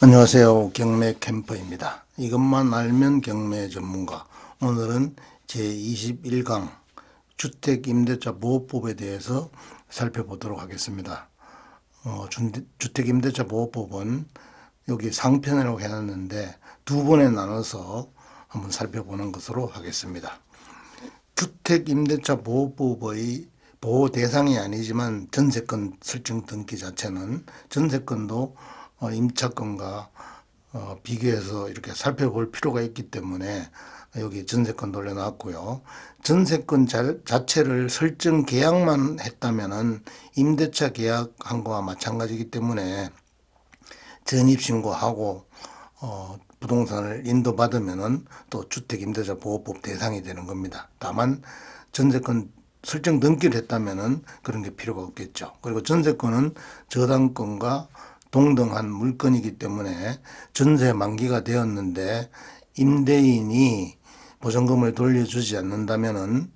안녕하세요. 경매 캠퍼입니다. 이것만 알면 경매 전문가. 오늘은 제21강 주택임대차 보호법에 대해서 살펴보도록 하겠습니다. 어, 주택임대차 보호법은 여기 상편이라고 해놨는데 두 번에 나눠서 한번 살펴보는 것으로 하겠습니다. 주택임대차 보호법의 보호 대상이 아니지만 전세권 설정 등기 자체는 전세권도 어, 임차권과 어, 비교해서 이렇게 살펴볼 필요가 있기 때문에 여기 전세권 돌려놨고요. 전세권 자, 체를 설정 계약만 했다면은 임대차 계약한 거와 마찬가지이기 때문에 전입신고하고 어, 부동산을 인도받으면은 또 주택임대차 보호법 대상이 되는 겁니다. 다만 전세권 설정 등기를 했다면은 그런 게 필요가 없겠죠. 그리고 전세권은 저당권과 동등한 물건이기 때문에 전세 만기가 되었는데 임대인이 보증금을 돌려주지 않는다면은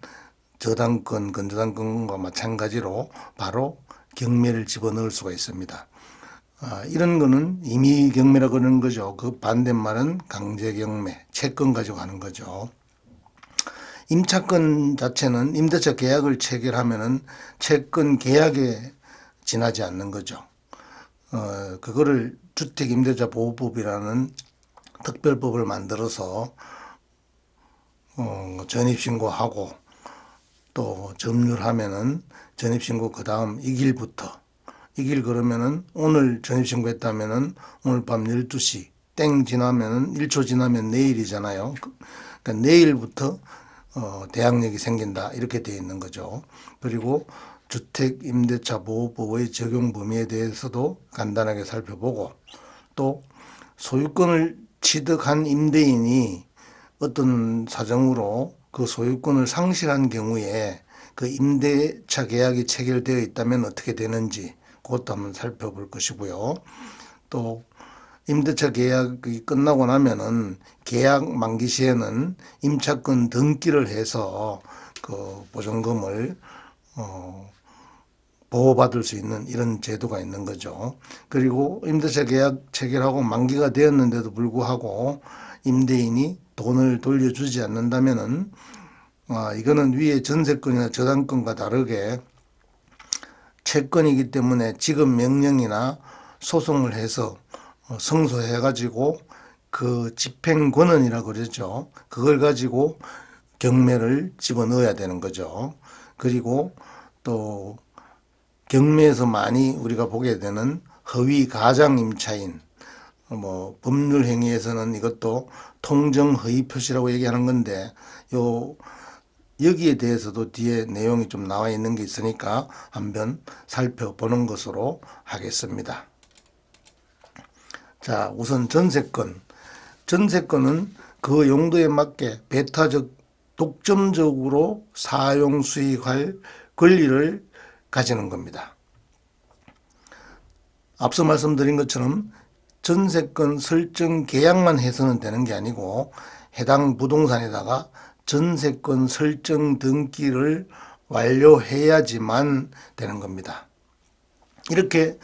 저당권, 건저당권과 마찬가지로 바로 경매를 집어넣을 수가 있습니다. 아, 이런 거는 임의 경매라고 그러는 거죠. 그 반대말은 강제 경매, 채권 가지고 하는 거죠. 임차권 자체는 임대차 계약을 체결하면은 채권 계약에 지나지 않는 거죠. 어, 그거를 주택임대차 보호법이라는 특별법을 만들어서 어, 전입신고하고 또 점유하면은 전입신고 그 다음 이길부터 이길 그러면은 오늘 전입신고했다면은 오늘 밤 12시 땡 지나면은 1초 지나면 내일이잖아요. 그, 그러니까 내일부터 어, 대항력이 생긴다 이렇게 되어 있는 거죠. 그리고 주택임대차 보호법의 적용 범위에 대해서도 간단하게 살펴보고 또 소유권을 취득한 임대인이 어떤 사정으로 그 소유권을 상실한 경우에 그 임대차 계약이 체결되어 있다면 어떻게 되는지 그것도 한번 살펴볼 것이고요. 또 임대차 계약이 끝나고 나면은 계약 만기 시에는 임차권 등기를 해서 그 보증금을 어 보호받을 수 있는 이런 제도가 있는 거죠. 그리고 임대차 계약 체결하고 만기가 되었는데도 불구하고 임대인이 돈을 돌려주지 않는다면은 아, 이거는 위에 전세권이나 저당권과 다르게 채권이기 때문에 지급 명령이나 소송을 해서 어, 성소해 가지고 그 집행 권한이라고 그러죠. 그걸 가지고 경매를 집어넣어야 되는 거죠. 그리고 또 경매에서 많이 우리가 보게 되는 허위 가장 임차인 뭐 법률 행위에서는 이것도 통정 허위 표시라고 얘기하는 건데 요 여기에 대해서도 뒤에 내용이 좀 나와 있는 게 있으니까 한번 살펴보는 것으로 하겠습니다. 자, 우선 전세권. 전세권은 그 용도에 맞게 배타적 독점적으로 사용 수익할 권리를 가지는 겁니다. 앞서 말씀드린 것처럼 전세권 설정 계약만 해서는 되는 게 아니고 해당 부동산에다가 전세권 설정 등기를 완료해야지만 되는 겁니다. 이렇게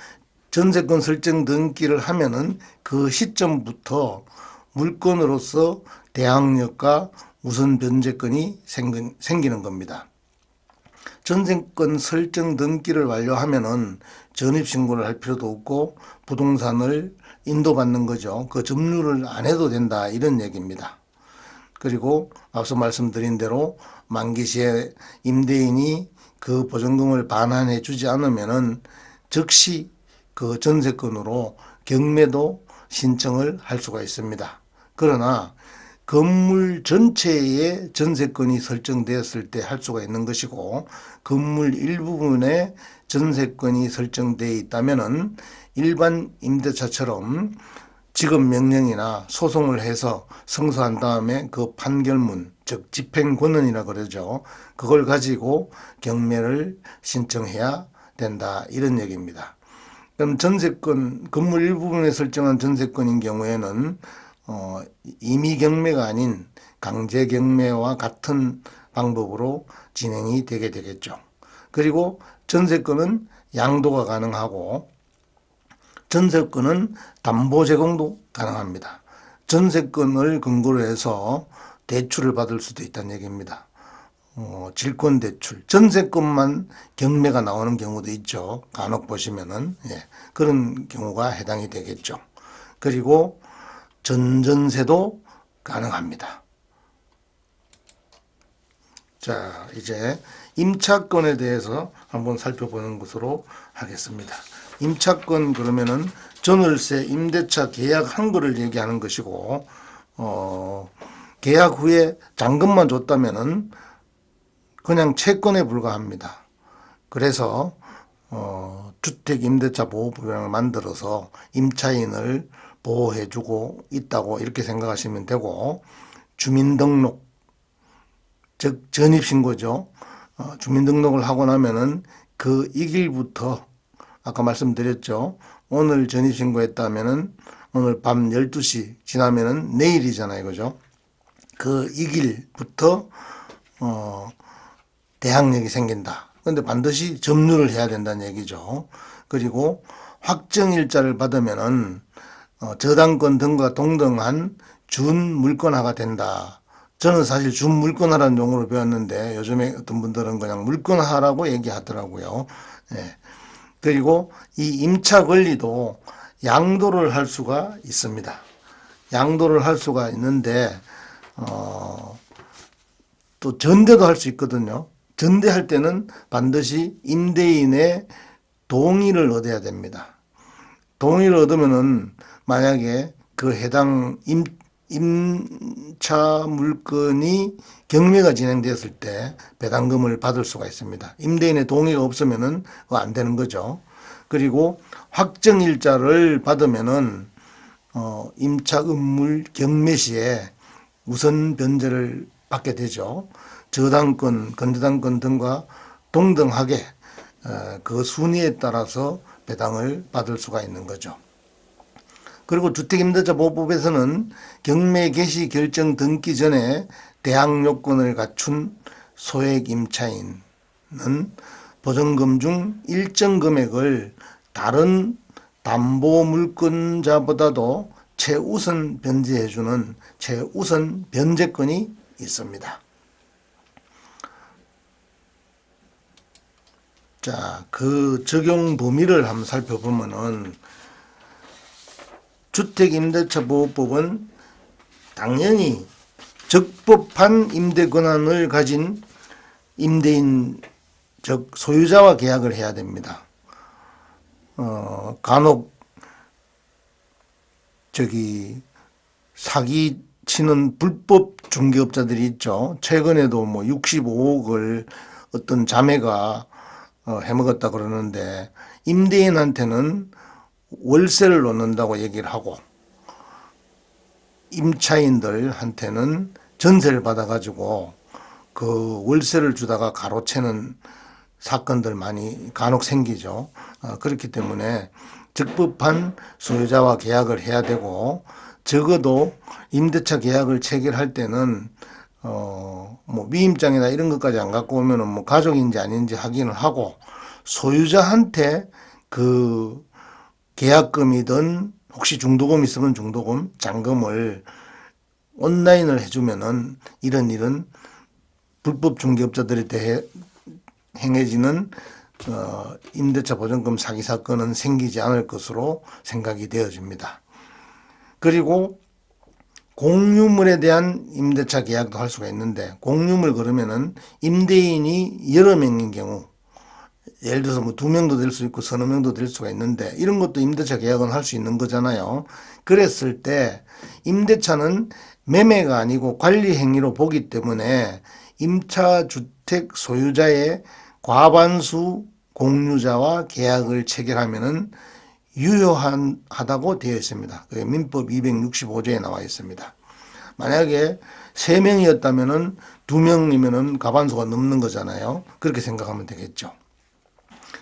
전세권 설정 등기를 하면은 그 시점부터 물건으로서 대항력과 우선 변제권이 생기는 겁니다. 전세권 설정 등기를 완료하면은 전입신고를 할 필요도 없고 부동산을 인도받는 거죠. 그 점유를 안 해도 된다 이런 얘기입니다. 그리고 앞서 말씀드린 대로 만기 시에 임대인이 그 보증금을 반환해 주지 않으면은 즉시 그 전세권으로 경매도 신청을 할 수가 있습니다. 그러나 건물 전체에 전세권이 설정되었을 때 할 수가 있는 것이고 건물 일부분에 전세권이 설정되어 있다면은 일반 임대차처럼 지급 명령이나 소송을 해서 성소한 다음에 그 판결문 즉 집행권원이라 그러죠. 그걸 가지고 경매를 신청해야 된다 이런 얘기입니다. 그럼 전세권 건물 일부분에 설정한 전세권인 경우에는 어, 임의 경매가 아닌 강제 경매와 같은 방법으로 진행이 되게 되겠죠. 그리고 전세권은 양도가 가능하고 전세권은 담보 제공도 가능합니다. 전세권을 근거로 해서 대출을 받을 수도 있다는 얘기입니다. 어, 질권 대출, 전세권만 경매가 나오는 경우도 있죠. 간혹 보시면은 예, 그런 경우가 해당이 되겠죠. 그리고 전전세도 가능합니다. 자, 이제 임차권에 대해서 한번 살펴보는 것으로 하겠습니다. 임차권 그러면은 전월세 임대차 계약한 거를 얘기하는 것이고 어, 계약 후에 잔금만 줬다면은 그냥 채권에 불과합니다. 그래서 어, 주택 임대차 보호 법령을 만들어서 임차인을 보호해주고 있다고 이렇게 생각하시면 되고 주민등록 즉 전입신고죠. 어, 주민등록을 하고 나면은 그 이길부터 아까 말씀드렸죠. 오늘 전입신고했다면은 오늘 밤 12시 지나면은 내일이잖아요. 그죠? 그 이길부터 어, 대항력이 생긴다. 근데 반드시 점유를 해야 된다는 얘기죠. 그리고 확정일자를 받으면은 어, 저당권 등과 동등한 준 물권화가 된다. 저는 사실 준 물권화라는 용어를 배웠는데 요즘에 어떤 분들은 그냥 물권화라고 얘기하더라고요. 예. 그리고 이 임차 권리도 양도를 할 수가 있습니다. 양도를 할 수가 있는데 어, 또 전대도 할 수 있거든요. 전대할 때는 반드시 임대인의 동의를 얻어야 됩니다. 동의를 얻으면은 만약에 그 해당 임, 임차 물건이 경매가 진행됐을 때 배당금을 받을 수가 있습니다. 임대인의 동의가 없으면은 안 되는 거죠. 그리고 확정일자를 받으면은 어, 임차 음물 경매 시에 우선 변제를 받게 되죠. 저당권, 건저당권 등과 동등하게 어, 그 순위에 따라서 배당을 받을 수가 있는 거죠. 그리고 주택임대차 보호법에서는 경매 개시 결정 등기 전에 대항 요건을 갖춘 소액 임차인은 보증금 중 일정 금액을 다른 담보 물권자보다도 최우선 변제해주는 최우선 변제권이 있습니다. 자, 그 적용 범위를 한번 살펴보면은 주택임대차 보호법은 당연히 적법한 임대 권한을 가진 임대인 즉 소유자와 계약을 해야 됩니다. 어, 간혹 저기 사기 치는 불법 중개업자들이 있죠. 최근에도 뭐 65억을 어떤 자매가 어, 해먹었다 그러는데 임대인한테는 월세를 놓는다고 얘기를 하고 임차인들한테는 전세를 받아가지고 그 월세를 주다가 가로채는 사건들 많이 간혹 생기죠. 어, 그렇기 때문에 적법한 소유자와 계약을 해야 되고 적어도 임대차 계약을 체결할 때는 어뭐 위임장이나 이런 것까지 안 갖고 오면은 뭐 가족인지 아닌지 확인을 하고 소유자한테 그 계약금이든 혹시 중도금 있으면 중도금, 잔금을 온라인을 해주면은 이런 이런 불법 중개업자들에 대해 행해지는 어, 임대차 보증금 사기 사건은 생기지 않을 것으로 생각이 되어집니다. 그리고 공유물에 대한 임대차 계약도 할 수가 있는데 공유물 그러면은 임대인이 여러 명인 경우 예를 들어서 뭐 두 명도 될 수 있고 서너 명도 될 수가 있는데 이런 것도 임대차 계약은 할 수 있는 거잖아요. 그랬을 때 임대차는 매매가 아니고 관리 행위로 보기 때문에 임차 주택 소유자의 과반수 공유자와 계약을 체결하면은 유효하다고 되어 있습니다. 그게 민법 265조에 나와 있습니다. 만약에 세 명이었다면은 두 명이면은 과반수가 넘는 거잖아요. 그렇게 생각하면 되겠죠.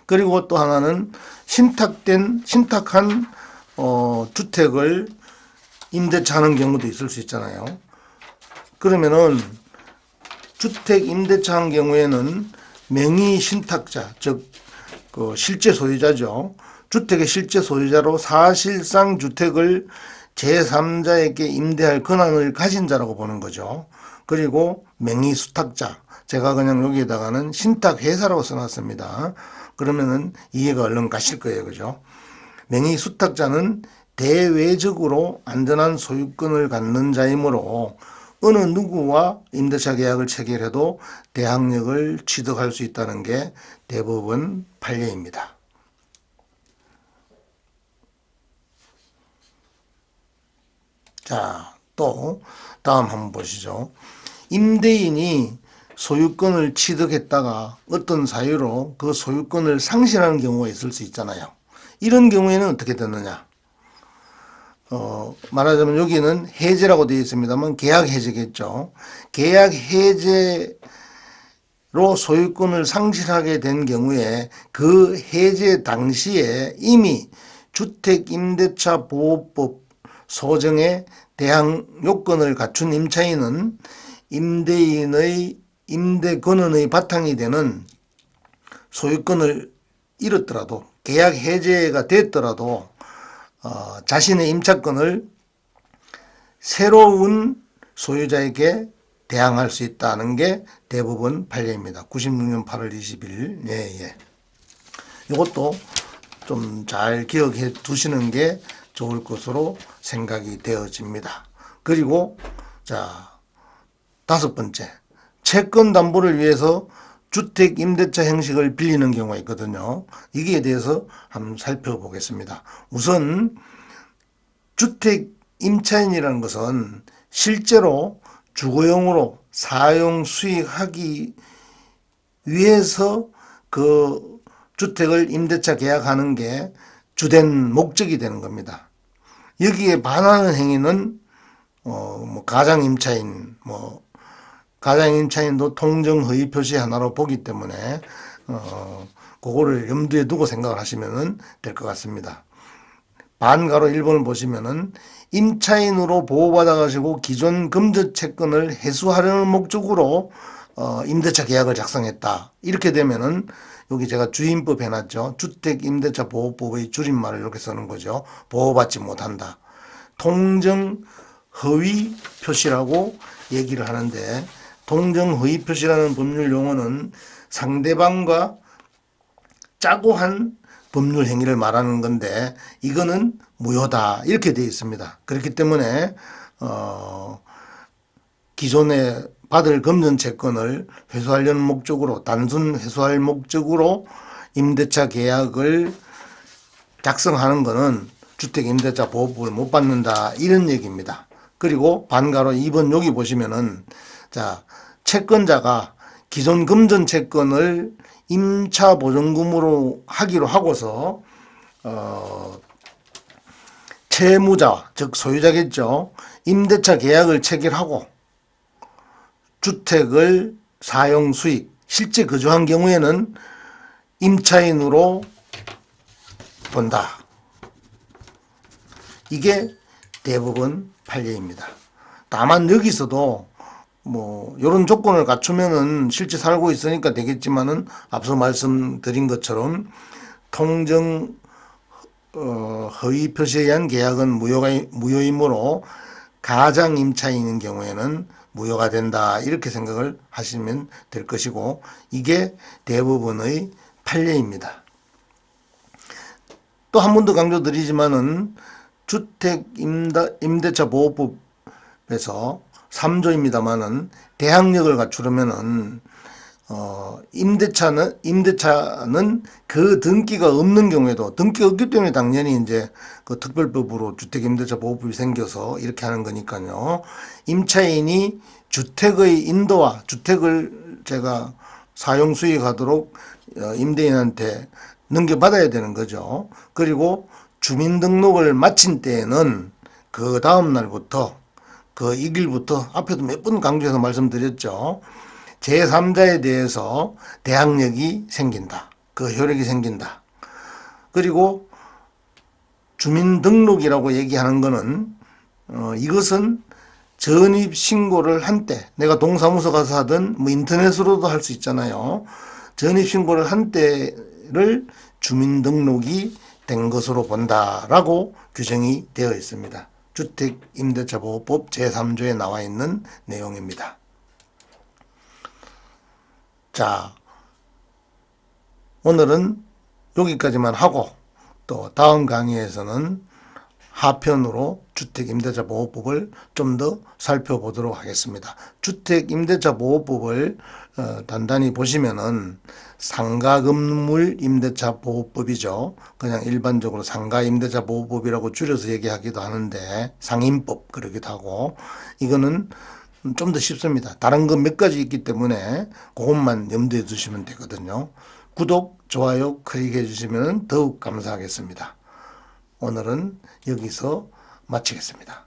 그리고 또 하나는 신탁된 신탁한 어, 주택을 임대차 하는 경우도 있을 수 있잖아요. 그러면은 주택 임대차 한 경우에는 명의 신탁자 즉 그 실제 소유자죠. 주택의 실제 소유자로 사실상 주택을 제3자에게 임대할 권한을 가진 자라고 보는 거죠. 그리고 명의 수탁자. 제가 그냥 여기에다가는 신탁 회사라고 써놨습니다. 그러면은 이해가 얼른 가실 거예요. 그죠? 명의 수탁자는 대외적으로 안전한 소유권을 갖는 자이므로 어느 누구와 임대차 계약을 체결해도 대항력을 취득할 수 있다는 게 대법원 판례입니다. 자, 또 다음 한번 보시죠. 임대인이 소유권을 취득했다가 어떤 사유로 그 소유권을 상실하는 경우가 있을 수 있잖아요. 이런 경우에는 어떻게 되느냐? 어, 말하자면 여기는 해제라고 되어 있습니다만 계약 해제겠죠. 계약 해제로 소유권을 상실하게 된 경우에 그 해제 당시에 이미 주택임대차 보호법 소정에 대항 요건을 갖춘 임차인은 임대인의 임대 권한의 바탕이 되는 소유권을 잃었더라도 계약 해제가 됐더라도 어, 자신의 임차권을 새로운 소유자에게 대항할 수 있다는 게 대부분 판례입니다. 96년 8월 20일. 예, 예. 이것도 좀 잘 기억해 두시는 게 좋을 것으로 생각이 되어집니다. 그리고 자 다섯 번째 채권 담보를 위해서 주택 임대차 형식을 빌리는 경우가 있거든요. 이기에 대해서 한번 살펴보겠습니다. 우선 주택 임차인이라는 것은 실제로 주거용으로 사용 수익하기 위해서 그 주택을 임대차 계약하는 게 주된 목적이 되는 겁니다. 여기에 반하는 행위는 어 뭐 가장 임차인 뭐 가장 임차인도 통정 허위 표시 하나로 보기 때문에 어 그거를 염두에 두고 생각을 하시면 될 것 같습니다. 반가로 1번을 보시면은 임차인으로 보호받아 가지고 기존 금전 채권을 해소하려는 목적으로 어 임대차 계약을 작성했다. 이렇게 되면은 여기 제가 주임법 해놨죠. 주택 임대차 보호법의 줄임말을 이렇게 쓰는 거죠. 보호받지 못한다. 통정 허위 표시라고 얘기를 하는데 통정 허위 표시라는 법률 용어는 상대방과 짜고 한 법률 행위를 말하는 건데 이거는 무효다 이렇게 되어 있습니다. 그렇기 때문에 어 기존에 받을 금전 채권을 회수하려는 목적으로 단순 회수할 목적으로 임대차 계약을 작성하는 것은 주택 임대차 보호법을 못 받는다 이런 얘기입니다. 그리고 반가로 2번 여기 보시면은 자 채권자가 기존 금전 채권을 임차 보증금으로 하기로 하고서 어 채무자 즉 소유자겠죠 임대차 계약을 체결하고 주택을 사용 수익 실제 거주한 경우에는 임차인으로 본다. 이게 대부분 판례입니다. 다만 여기서도 뭐 이런 조건을 갖추면은 실제 살고 있으니까 되겠지만은 앞서 말씀드린 것처럼 통정 어, 허위 표시에 의한 계약은 무효가 무효이므로 가장 임차인인 경우에는 무효가 된다 이렇게 생각을 하시면 될 것이고 이게 대부분의 판례입니다. 또 한 번 더 강조드리지만은 주택 임대, 임대차 보호법에서 3조입니다만은 대항력을 갖추려면은 어, 임대차는, 임대차는 그 등기가 없는 경우에도 등기가 없기 때문에 당연히 이제 그 특별법으로 주택임대차 보호법이 생겨서 이렇게 하는 거니까요. 임차인이 주택의 인도와 주택을 제가 사용 수익하도록 어, 임대인한테 넘겨받아야 되는 거죠. 그리고 주민등록을 마친 때에는 그 다음 날부터 그 이 길부터 앞에도 몇 번 강조해서 말씀드렸죠. 제3자에 대해서 대항력이 생긴다. 그 효력이 생긴다. 그리고 주민등록이라고 얘기하는 거는 어, 이것은 전입 신고를 한때 내가 동사무소 가서 하든 뭐 인터넷으로도 할 수 있잖아요. 전입 신고를 한 때를 주민등록이 된 것으로 본다라고 규정이 되어 있습니다. 주택임대차보호법 제3조에 나와 있는 내용입니다. 자, 오늘은 여기까지만 하고 또 다음 강의에서는 하편으로 주택임대차 보호법을 좀 더 살펴보도록 하겠습니다. 주택임대차 보호법을 어, 단단히 보시면은 상가 건물 임대차 보호법이죠. 그냥 일반적으로 상가 임대차 보호법이라고 줄여서 얘기하기도 하는데 상임법 그러기도 하고 이거는 좀 더 쉽습니다. 다른 거 몇 가지 있기 때문에 그것만 염두에 두시면 되거든요. 구독, 좋아요, 클릭해 주시면 더욱 감사하겠습니다. 오늘은 여기서 마치겠습니다.